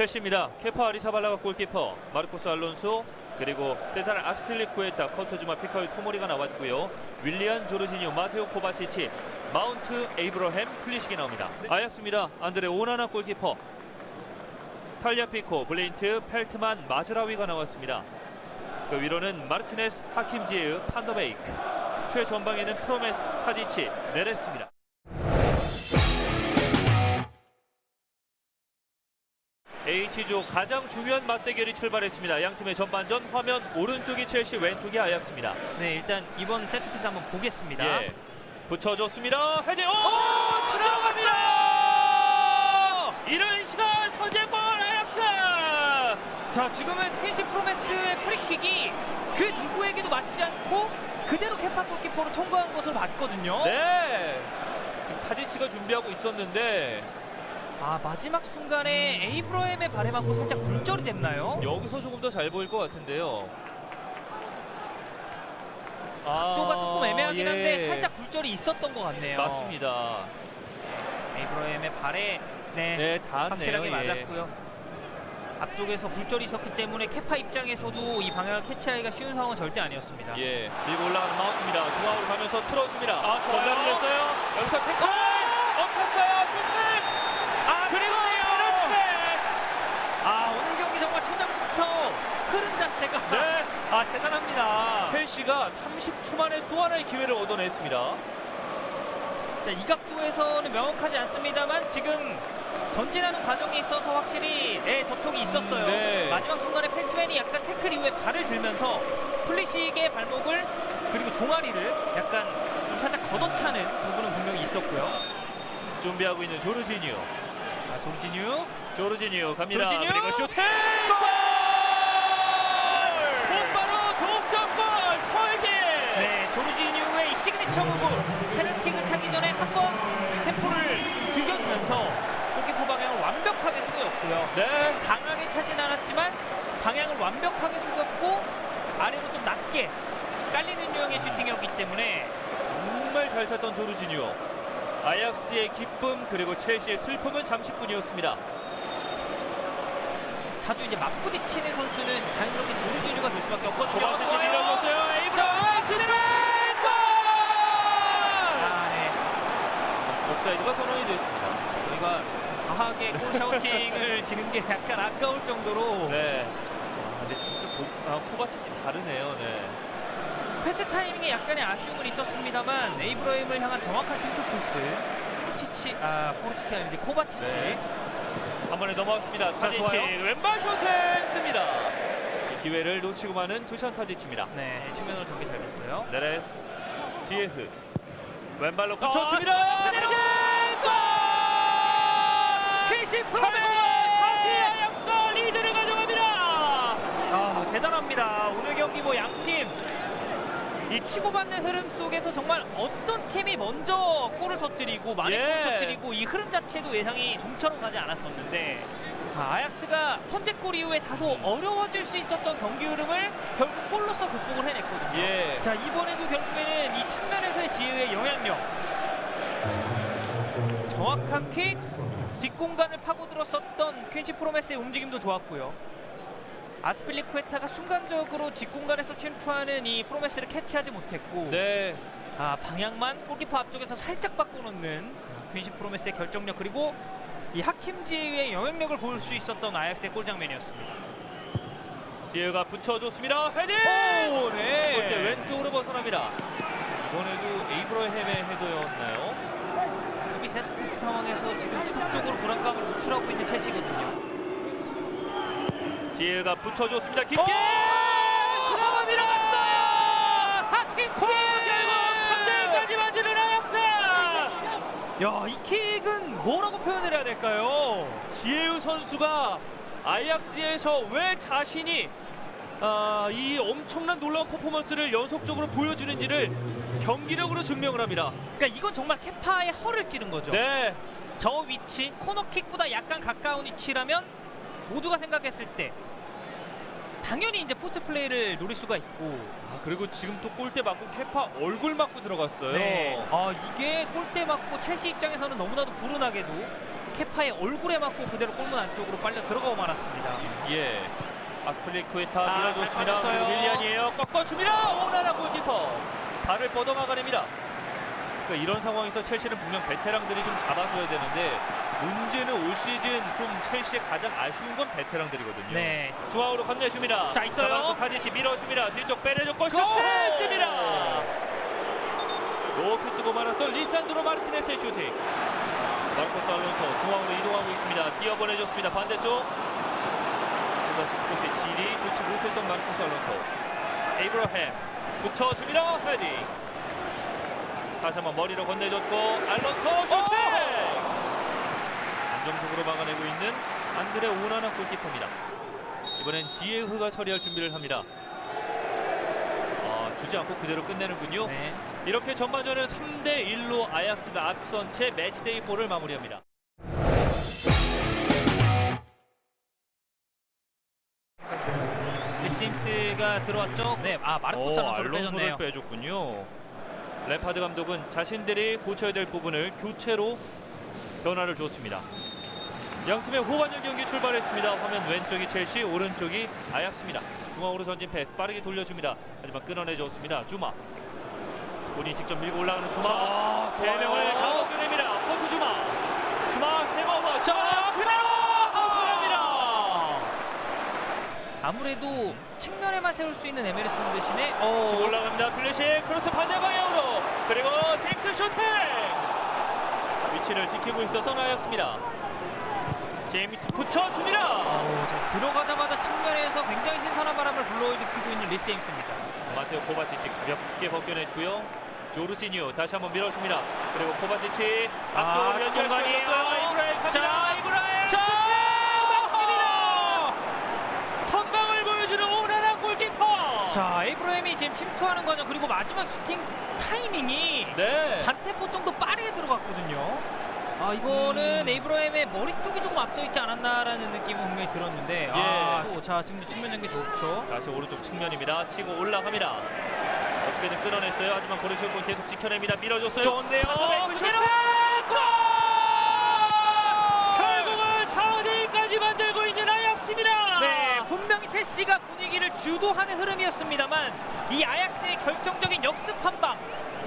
첼시입니다. 케파 아리사발라가 골키퍼, 마르코스 알론소, 그리고 세살 아스필리쿠에타, 커터즈마 피카유 토모리가 나왔고요. 윌리안 조르지니오, 마테오 코바치치, 마운트 에이브러햄, 플리식이 나옵니다. 아약스입니다. 안드레 오나나 골키퍼, 탈리아피코, 블레인트, 펠트만, 마즈라위가 나왔습니다. 그 위로는 마르티네스, 하킴지에으, 판더베이크, 최전방에는 프로메스, 타디치, 네레스입니다. H조 가장 중요한 맞대결이 출발했습니다. 양 팀의 전반전 화면 오른쪽이 첼시, 왼쪽이 아약스입니다. 네, 일단 이번 세트피스 한번 보겠습니다. 예, 붙여줬습니다. 헤딩, 오, 들어갔어요! 이런 시간 선제골 아약스. 자, 지금은 퀸시 프로메스의 프리킥이 그 누구에게도 맞지 않고 그대로 케파 골키퍼로 통과한 것으로 봤거든요. 네, 지금 타디치가 준비하고 있었는데 아, 마지막 순간에 에이브러햄의 발에 맞고 살짝 굴절이 됐나요? 여기서 조금 더 잘 보일 것 같은데요. 각도가 조금 애매하긴 한데 예. 살짝 굴절이 있었던 것 같네요. 맞습니다. 에이브러햄의 발에 네, 네, 닿았네요. 확실하게 예. 맞았고요. 앞쪽에서 굴절이 있었기 때문에 케파 입장에서도 이 방향을 캐치하기가 쉬운 상황은 절대 아니었습니다. 예, 밀고 올라가는 마운트입니다. 중앙으로 가면서 틀어줍니다. 아, 좋아요. 전달을 했어요. 여기서 태클! 엎었어요. 슈팅! 아, 그리고 그리고요. 밀어주네! 아, 오늘 경기 정말 초장부터 흐름 자체가 네, 아, 대단합니다. 첼시가 30초 만에 또 하나의 기회를 얻어냈습니다. 자, 이 각도에서는 명확하지 않습니다만 지금 전진하는 과정에 있어서 확실히 예, 접촉이 있었어요. 음, 네. 마지막 순간에 펠트맨이 약간 태클 이후에 발을 들면서 플리식의 발목을 그리고 종아리를 약간 좀 살짝 걷어차는 부분은 분명히 있었고요. 준비하고 있는 조르지니오. 아, 조르디뉴 조르지니오 갑니다. 조르지니오! 그리고 슈팅! 이 시그니처 무브 페널티를 차기 전에 한 번 템포를 죽여주면서 골키퍼 방향을 완벽하게 속였고요. 네, 강하게 차진 않았지만 방향을 완벽하게 속였고 아래로 좀 낮게 깔리는 유형의 슈팅이었기 때문에 정말 잘 찼던 조르지니오. 아약스의 기쁨 그리고 첼시의 슬픔은 잠시뿐이었습니다. 자주 이제 맞부딪히는 선수는 자연스럽게 조르지뉴가 될 수밖에 없거든요. 고바치치 밀어줬어요. 에이브 옵사이드가 선언이 됐습니다. 저희가 과하게 골 샤우팅을 지는 게 약간 아까울 정도로 네. 아, 근데 진짜 고, 아, 코바치치 다르네요. 네. 패스 타이밍에 약간의 아쉬움은 있었습니다만 에이브러임을 향한 정확한 챔프 패스 포치치 아 포르치치 아니지 코바치치 네. 한 번에 넘어왔습니다. 타디치 좋아요. 왼발 슈팅 뜹니다. 이 기회를 놓치고 마는 두션 타디치입니다. 네 측면으로 전개 잘 됐어요 네레스 디에흐 왼발로 어, 붙여줍니다. 그 대로 퀴시 결국 다시 아약스가 리드를 가져갑니다. 아 대단합니다 오늘 경기 뭐 양팀 이 치고받는 흐름 속에서 정말 어떤 팀이 먼저 골을 터뜨리고 많이 예. 골을 터뜨리고 이 흐름 자체도 예상이 좀처럼 가지 않았었는데 아, 아약스가 선제골 이후에 다소 어려워질 수 있었던 경기 흐름을 결국 골로서 극복을 해냈거든요 예. 자 이번에도 결국에는 이 측면에서의 지혜의 영향력 정확한 킥 뒷공간을 파고들었었던 퀸시 프로메스의 움직임도 좋았고요 아스필리쿠에타가 순간적으로 뒷공간에서 침투하는 이 프로메스를 캐치하지 못했고 네. 아, 방향만 골키퍼 앞쪽에서 살짝 바꿔놓는 퀸시 프로메스의 결정력 그리고 이 하킴지의 영향력을 볼 수 있었던 아약스의 골 장면이었습니다 지혜가 붙여줬습니다. 헤딩! 오, 네. 골대 왼쪽으로 벗어납니다. 이번에도 에이브러햄의 헤더였나요? 세트피스 상황에서 지금 지속적으로 불안감을 노출하고 있는 첼시거든요. 지혜가 붙여줬습니다. 깊게 오! 들어갑니다. 하키스 결국 3대1까지 만드는 아약스. 야, 이 킥은 뭐라고 표현을 해야 될까요? 지혜우 선수가 아약스에서 왜 자신이 아, 이 엄청난 놀라운 퍼포먼스를 연속적으로 보여주는지를 경기력으로 증명을 합니다. 그러니까 이건 정말 케파의 허를 찌른 거죠. 네, 저 위치 코너킥보다 약간 가까운 위치라면 모두가 생각했을 때 당연히 이제 포스트 플레이를 노릴 수가 있고 아, 그리고 지금 또 골대 맞고 케파 얼굴 맞고 들어갔어요. 네. 아, 이게 골대 맞고 첼시 입장에서는 너무나도 불운하게도 케파의 얼굴에 맞고 그대로 골문 안쪽으로 빨려 들어가고 말았습니다. 예. 아스플리쿠에타 아, 밀어줬습니다. 윌리안이에요. 꺾어줍니다. 오나나 골키퍼. 발을 뻗어 막아냅니다. 그러니까 이런 상황에서 첼시는 분명 베테랑들이 좀 잡아줘야 되는데 문제는 올 시즌 좀 첼시의 가장 아쉬운 건 베테랑들이거든요. 네. 중앙으로 건네줍니다. 자, 있어요. 잡아놓고 타디시 밀어줍니다. 뒤쪽 빼내줬고 슛 골! 뜹니다. 높이 뜨고 말았던 리산드로 마르티네스의 슈팅. 마르코스 알론소 중앙으로 이동하고 있습니다. 뛰어보내줬습니다. 반대쪽. 또다시 크로스의 질이 좋지 못했던 마르코스 알론소. 에이브러햄 붙여줍니다. 헤딩. 다시 한번 머리로 건네줬고 알론소 슈팅. 안정적으로 막아내고 있는 안드레 오나나 골키퍼입니다. 이번엔 지에흐가 처리할 준비를 합니다. 아, 주지 않고 그대로 끝내는군요. 네. 이렇게 전반전은 3대 1로 아약스가 앞선 채 매치데이 4를 마무리합니다. 심스가 들어왔죠. 네. 아 알론소를 알론소를 빼줬네요. 빼줬군요. 레파드 감독은 자신들이 고쳐야 될 부분을 교체로 변화를 줬습니다. 양 팀의 후반전 경기 출발했습니다. 화면 왼쪽이 첼시, 오른쪽이 아약스입니다. 중앙으로 전진 패스 빠르게 돌려줍니다. 하지만 끊어내줬습니다. 주마. 본인이 직접 밀고 올라가는 주마. 자, 세 명을. 강호 끊냅니다. 포트 주마. 주마 스텝오버. 자, 그대로 벗어납니다. 아무래도 측면에만 세울 수 있는 에메르송 대신에 어, 치고 올라갑니다. 플래시 크로스 반대 방향으로 그리고 제임스 쇼팅 위치를 지키고 있었던 아약스입니다. 제임스 붙여줍니다. 자, 들어가자마자 측면에서 굉장히 신선한 바람을 불러일으키고 있는 리세임스입니다. 마테오 코바치치 가볍게 벗겨냈고요. 조르지니오 다시 한번 밀어줍니다. 그리고 코바치치 아, 앞쪽으로 공간이에요. 연결시켰어요. 이브라엘 자, 갑니다. 이브라엘 자, 막힙니다. 선방을 보여주는 오나나 골키퍼. 자, 에이브라임이 지금 침투하는 과정 그리고 마지막 슈팅 타이밍이 네. 반템포 정도 빠르게 들어갔거든요. 아 이거는 에이브라임의 머리 쪽이 조금 앞서 있지 않았나라는 느낌은 분명히 들었는데 아, 예. 또, 자 지금도 측면 연계 좋죠. 다시 오른쪽 측면입니다. 치고 올라갑니다. 어떻게든 끌어냈어요. 하지만 고르시오권 계속 지켜냅니다. 밀어줬어요. 좋은데요. 파 첼시가 분위기를 주도하는 흐름이었습니다만 이 아약스의 결정적인 역습 한 방,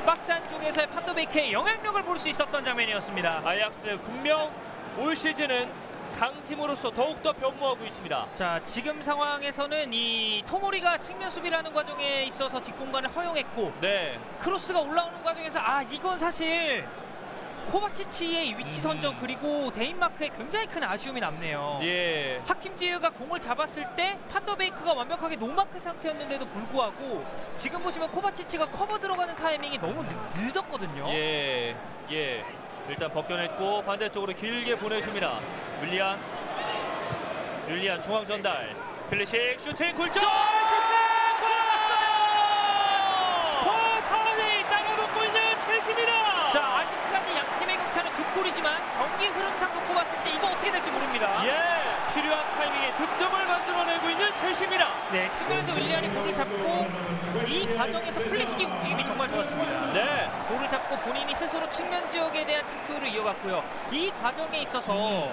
박스 안쪽에서의 판도베이크의 영향력을 볼 수 있었던 장면이었습니다. 아약스 분명 올 시즌은 강팀으로서 더욱더 변모하고 있습니다. 자, 지금 상황에서는 이 토모리가 측면 수비라는 과정에 있어서 뒷공간을 허용했고 네. 크로스가 올라오는 과정에서 아 이건 사실 코바치치의 위치 선정 음. 그리고 데인마크에 굉장히 큰 아쉬움이 남네요. 예. 하킴지유가 공을 잡았을 때 판더베이크가 완벽하게 노마크 상태였는데도 불구하고 지금 보시면 코바치치가 커버 들어가는 타이밍이 너무 늦, 었거든요 예. 예. 일단 벗겨냈고 반대쪽으로 길게 보내줍니다. 윌리안. 윌리안 중앙 전달. 클래식 슈팅 골랐어요. 스코어 4대 따라붙고 있는 첼시입니다. 자 아직까지 양 팀의 격차는 두 골이지만 경기 흐름상 놓고 봤을 때 이거 어떻게 될지 모릅니다. 예. 필요한 타이밍에 득점을 만들어내고 있는 첼시입니다. 네 측면에서 윌리안이 볼을 잡고 이 과정에서 플리식의 움직임이 정말 좋았습니다. 네. 볼을 잡고 본인이 스스로 측면 지역에 대한 침투를 이어갔고요. 이 과정에 있어서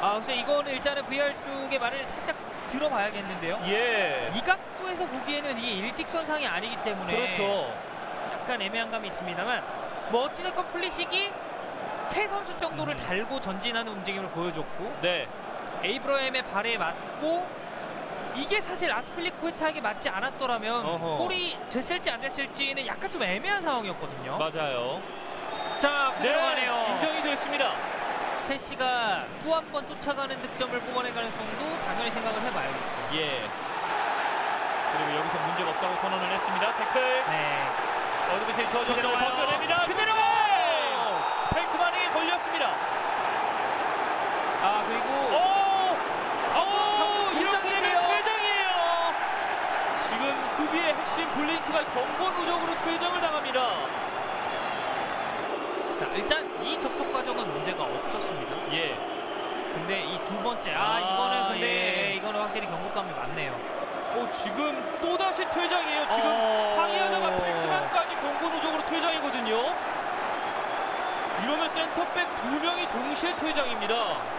아 그래서 이거는 일단은 VR 쪽의 말을 살짝 들어봐야겠는데요. 예. 이 각도에서 보기에는 이게 일직선상이 아니기 때문에 그렇죠. 약간 애매한 감이 있습니다만 뭐 어찌됐건 플리식이 세 선수 정도를 달고 전진하는 움직임을 보여줬고 네. 에이브러햄의 발에 맞고 이게 사실 아스필리쿠에타에게 맞지 않았더라면 어허. 골이 됐을지 안 됐을지는 약간 좀 애매한 상황이었거든요. 맞아요. 자, 들어가네요. 네. 인정이 됐습니다. 첼시가 또 한 번 쫓아가는 득점을 뽑아낼 가능성도 당연히 생각을 해봐야겠죠. 예. 그리고 여기서 문제가 없다고 선언을 했습니다. 태클. 네. 그대로 와요. 벗겨냅니다. 그대로! 펠트만이 걸렸습니다. 아 그리고 오! 오! 이렇게. 되면 퇴장이에요. 지금 수비의 핵심 블링크가 경고 누적으로 퇴장을 당합니다. 자, 일단 이 접촉 과정은 문제가 없었습니다. 예. 근데 이 두 번째 아, 아, 이거는 근데 예. 이거는 확실히 경고감이 많네요. 어, 지금 또 다시 퇴장이에요. 지금 어. 항의하다가 펠트만까지 경고 누적으로 퇴장이거든요. 이러면 센터백 두 명이 동시에 퇴장입니다.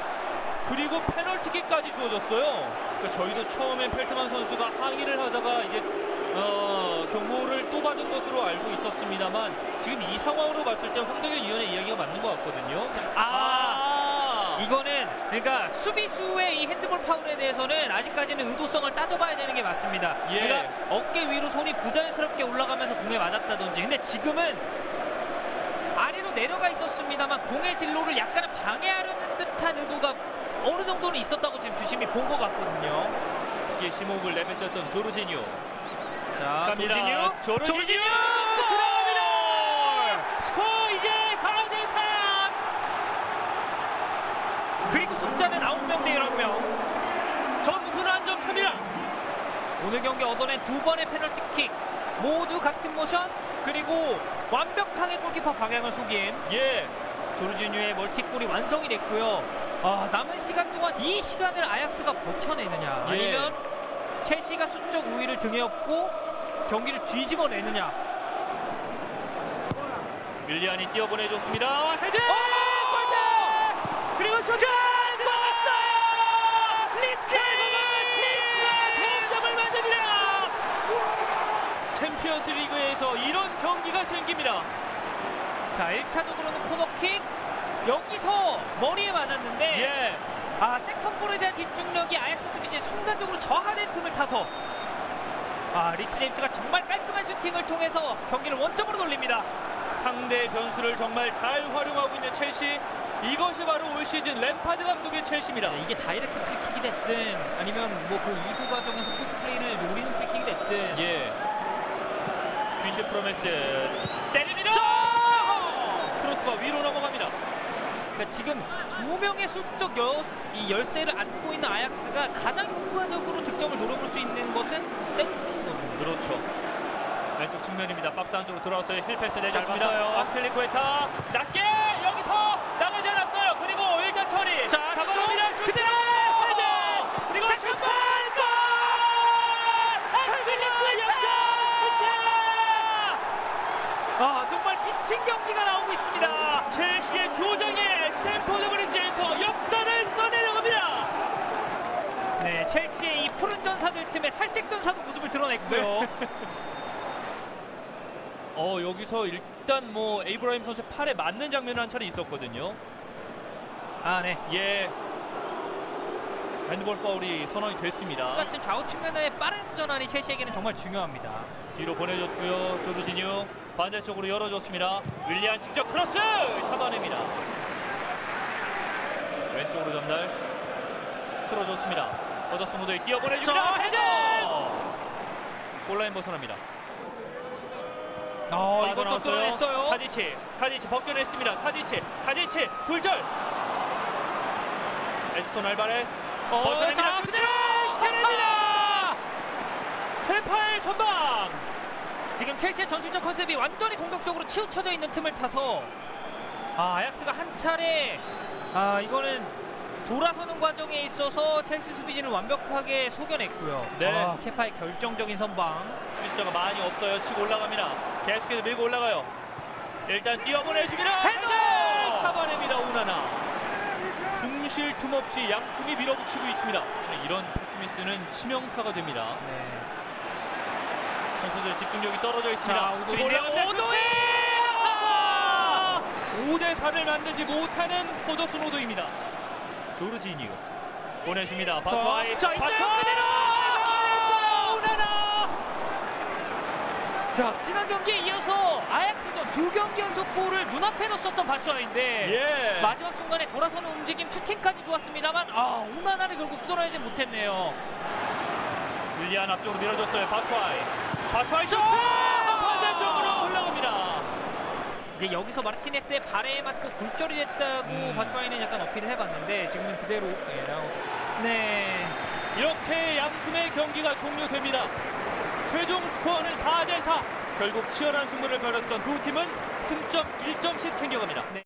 그리고 페널티킥까지 주어졌어요. 그러니까 저희도 처음엔 펠트만 선수가 항의를 하다가 이제 어, 경고를 또 받은 것으로 알고 있었습니다만 지금 이 상황으로 봤을 때 황덕현 위원의 이야기가 맞는 것 같거든요. 아, 아, 이거는 그러니까 수비수의 이 핸드볼 파울에 대해서는 아직까지는 의도성을 따져봐야 되는 게 맞습니다. 예. 그러니까 어깨 위로 손이 부자연스럽게 올라가면서 공에 맞았다든지. 근데 지금은 아래로 내려가 있었습니다만 공의 진로를 약간은 방해하려는 듯한 의도가 어느 정도는 있었다고 지금 주심이 본 것 같거든요. 이게 심호흡을 내뱉었던 조르지뉴. 자. 조르지뉴, 조르지뉴 조르지뉴 들어갑니다. 스코어 이제 4대 3. 그리고 숫자는 9명 대 11명. 점수는 한점 차입니다. 오늘 경기 얻어낸 두 번의 페널티킥 모두 같은 모션 그리고 완벽하게 골키퍼 방향을 속인 예. 조르지뉴의 멀티골이 완성이 됐고요. 아, 남은 시간 동안 이 시간을 아약스가 버텨내느냐 예. 아니면 첼시가 수적 우위를 등에 업고 경기를 뒤집어내느냐 윌리안이 뛰어보내줬습니다. 헤드! 어! 골대! 그리고 슛! 들어갔어요! 리스! 칠수가 동점을 만듭니다! 챔피언스 리그에서 이런 경기가 생깁니다. 자 1차적으로는 코너킥 여기서 머리에 맞았는데 예. 아 세컨볼에 대한 집중력이 아약스 수비진 순간적으로 저하된 틈을 타서 아 리치 제임스가 정말 깔끔한 슈팅을 통해서 경기를 원점으로 돌립니다. 상대 변수를 정말 잘 활용하고 있는 첼시. 이것이 바로 올 시즌 램파드 감독의 첼시입니다. 네, 이게 다이렉트 프리킥이 됐든 아니면 뭐 그 이후 과정에서 포스 플레이를 노리는 프리킥이 됐든 예. 퀸시 프로메스 때립니다. 크로스가 위로 넘어갑니다. 그러니까 지금 두 명의 수적 여, 이 열쇠를 안고 있는 아약스가 가장 효과적으로 득점을 노려볼 수 있는 것은 세트피스거든요. 그렇죠. 왼쪽 측면입니다. 박스 안쪽으로 들어와서 힐 패스 잘 내줬습니다. 봤어요. 아스펠리쿠에타 낮게 여기서 나가지 않았어요. 그리고 일단 처리. 자, 잡아줍니다. 슈팅! 그리고 다시 슈팅! 한번! 골! 아스펠리쿠의 역전! 첼시! 아 정말 미친 경기가 나오고 있습니다. 첼시의 조정에 스탠포드 브리지에서 역사를 써내려갑니다. 네, 첼시의 이 푸른 전사들 팀의 살색 전사도 모습을 드러냈고요. 어 여기서 일단 뭐 에이브라임 선수 팔에 맞는 장면이 한 차례 있었거든요. 아 네. 예. 핸드볼 파울이 선언이 됐습니다. 같은 좌우 측면의 빠른 전환이 첼시에게는 정말 중요합니다. 뒤로 보내줬고요. 조르지뉴 반대쪽으로 열어줬습니다. 윌리안 직접 크로스 잡아냅니다. 왼쪽으로 전달 틀어줬습니다. 버저스 무드에 뛰어보내줍니다. 자, 헤더! 골라인 벗어납니다. 어, 이것도. 뚫어냈어요. 타디치, 타디치 벗겨냈습니다. 타디치, 타디치 굴절. 에드손 알바레스 어, 벗어냅니다. 자, 슈팅! 지켜냅니다. 페파의 선방. 지금 첼시의 전술적 컨셉이 완전히 공격적으로 치우쳐져 있는 틈을 타서 아, 아약스가 한 차례 아 이거는 돌아서는 과정에 있어서 첼시 수비진을 완벽하게 속여냈고요. 네. 아, 케파의 결정적인 선방. 수비수가 많이 없어요. 치고 올라갑니다. 계속해서 밀고 올라가요. 일단 뛰어보내줍니다. 헤더! 잡아냅니다. 오나나. 숨쉴 틈 없이 양 팀이 밀어붙이고 있습니다. 이런 패스미스는 치명타가 됩니다. 네. 선수들 집중력이 떨어져 있습니다. 자, 치고 오도이네요. 올라갑니다. 오도이! 아! 5대 4를 만들지 못하는 호더슨 오도입니다. 조르지니오 보내줍니다. 바츠와이. 자, 있어요. 그대로! 막아냈어요. 오나나. 자 지난 경기에 이어서 아약스전 두 경기 연속 골을 눈앞에 뒀었던 바츠와인데 예. 마지막 순간에 돌아서는 움직임 슈팅까지 좋았습니다만 아 오나나를 결국 뚫어내지 못했네요. 윌리안 앞쪽으로 밀어줬어요. 바츠와이. 바츠와이 슈팅! 반대쪽으로 올라갑니다. 이제 여기서 마르티네스의 발에 맞고 굴절이 됐다고 음. 바츠와이는 약간 어필을 해봤는데 지금은 그대로 예, 나오고. 네. 이렇게 양 팀의 경기가 종료됩니다. 최종 스코어는 4대 4. 결국 치열한 승부를 벌였던 두 팀은 승점 1점씩 챙겨갑니다. 네.